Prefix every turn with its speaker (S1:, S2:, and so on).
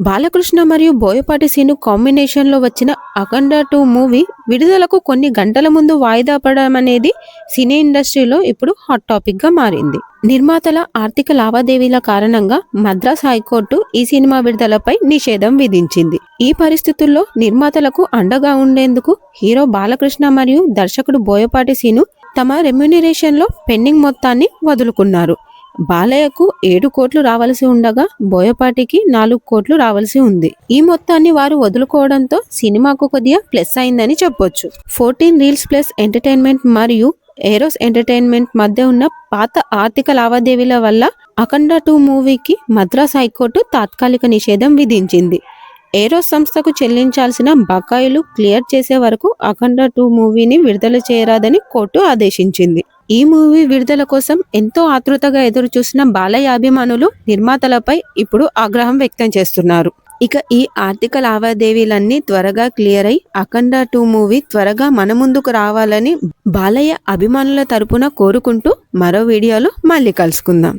S1: బాలకృష్ణ మరియు బోయపాటి సీను కాంబినేషన్లో వచ్చిన అఖండ టూ మూవీ విడుదలకు కొన్ని గంటల ముందు వాయిదా పడడం అనేది సినీ ఇండస్ట్రీలో ఇప్పుడు హాట్ టాపిక్గా మారింది. నిర్మాతల ఆర్థిక లావాదేవీల కారణంగా మద్రాస్ హైకోర్టు ఈ సినిమా విడుదలపై నిషేధం విధించింది. ఈ పరిస్థితుల్లో నిర్మాతలకు అండగా ఉండేందుకు హీరో బాలకృష్ణ మరియు దర్శకుడు బోయపాటి సీను తమ రెమ్యునరేషన్లో పెండింగ్ మొత్తాన్ని వదులుకున్నారు. బాలయ్యకు ఏడు కోట్లు రావాల్సి ఉండగా బోయపాటికి నాలుగు కోట్లు రావాల్సి ఉంది. ఈ మొత్తాన్ని వారు వదులుకోవడంతో సినిమాకు కొద్దిగా ప్లస్ అయిందని చెప్పొచ్చు. ఫోర్టీన్ రీల్స్ ప్లస్ ఎంటర్టైన్మెంట్ మరియు ఏరోస్ ఎంటర్టైన్మెంట్ మధ్య ఉన్న పాత ఆర్థిక లావాదేవీల వల్ల అఖండ టూ మూవీకి మద్రాస్ హైకోర్టు తాత్కాలిక నిషేధం విధించింది. ఏరోస్ సంస్థకు చెల్లించాల్సిన బకాయిలు క్లియర్ చేసే వరకు అఖండ టూ మూవీని విడుదల చేయరాదని కోర్టు ఆదేశించింది. ఈ మూవీ విడుదల కోసం ఎంతో ఆతృతగా ఎదురు చూసిన బాలయ్య అభిమానులు నిర్మాతలపై ఇప్పుడు ఆగ్రహం వ్యక్తం చేస్తున్నారు. ఇక ఈ ఆర్థిక లావాదేవీలన్నీ త్వరగా క్లియర్ అయి అఖండ టూ మూవీ త్వరగా మన ముందుకు రావాలని బాలయ్య అభిమానుల తరపున కోరుకుంటూ మరో వీడియోలో మళ్ళీ కలుసుకుందాం.